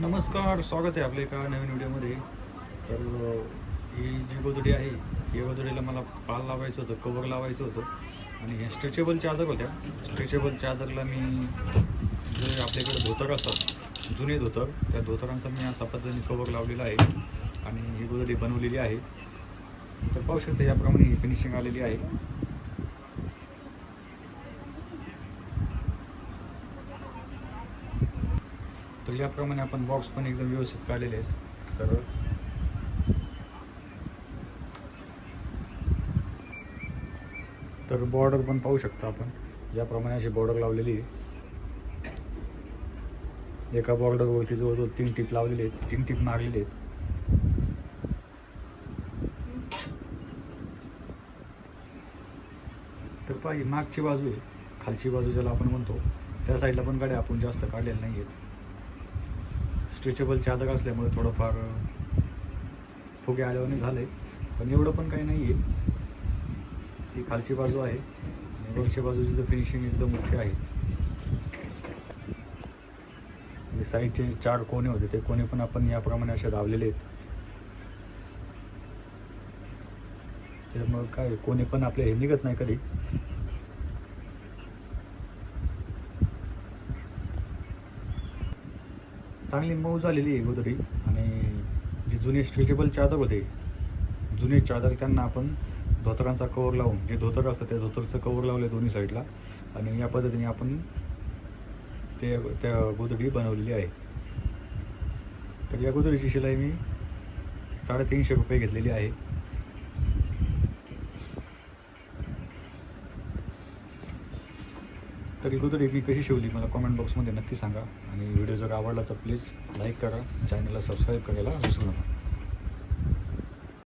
नमस्कार स्वागत आहे आपल्या एका नवीन व्हिडिओमध्ये. तर ही जी गोदडी आहे या गोदडीला मला पाल लावायचं होतं कवर लावायचं होतं. आणि हे स्ट्रेचेबल चादर होत्या. स्ट्रेचेबल चादरला मी जे आपल्याकडे धोतर असतात जुने धोतर त्या धोतरांचा मी असा पद्धतीने कवर लावलेला आहे. आणि ही गोदडी बनवलेली आहे. तर पाहू शकता याप्रमाणे ही फिनिशिंग आलेली आहे. तर याप्रमाणे आपण बॉक्स पण एकदम व्यवस्थित काढलेले आहे सरळ. तर बॉर्डर पण पाहू शकता आपण. याप्रमाणे अशी बॉर्डर लावलेली आहे. एका बॉर्डरवरती जवळजवळ तीन टीप लावलेले आहेत. तीन टीप मारलेले आहेत. तर पाहिजे मागची बाजू आहे. खालची बाजू ज्याला आपण म्हणतो त्या साईडला पण गाड्या आपण जास्त काढलेल्या नाही आहेत स्ट्रेचेबल चादर असल्यामुळे थोडंफार फुगे आल्यावाने झाले. पण एवढं पण काही नाही आहे ही खालची बाजू आहे आणि वरच्या बाजूची तर फिनिशिंग एकदम मुख्य आहे. म्हणजे साईडचे चार कोणे होते ते कोणे पण आपण याप्रमाणे असे लावलेले आहेत. त्यामुळं काय कोणी पण आपले हे निघत नाही कधी. चांगली मऊ झालेली आहे गोदडी. आणि जे जुने स्ट्रेचेबल चादर होते जुने चादर त्यांना आपण धोतरांचा कवर लावून जे धोतर असतं त्या धोतरचं कवर लावलं दोन्ही साईडला आणि या पद्धतीने आपण ते त्या गोदडी बनवलेली आहे. तर या गोदडीची शिलाई मी साडेतीनशे रुपये घेतलेली आहे. तर ही मी कशी शिवली मला कॉमेंट बॉक्समध्ये नक्की सांगा. आणि व्हिडिओ जर आवडला तर प्लीज लाईक करा. चॅनलला सबस्क्राईब करायला विसरू नका.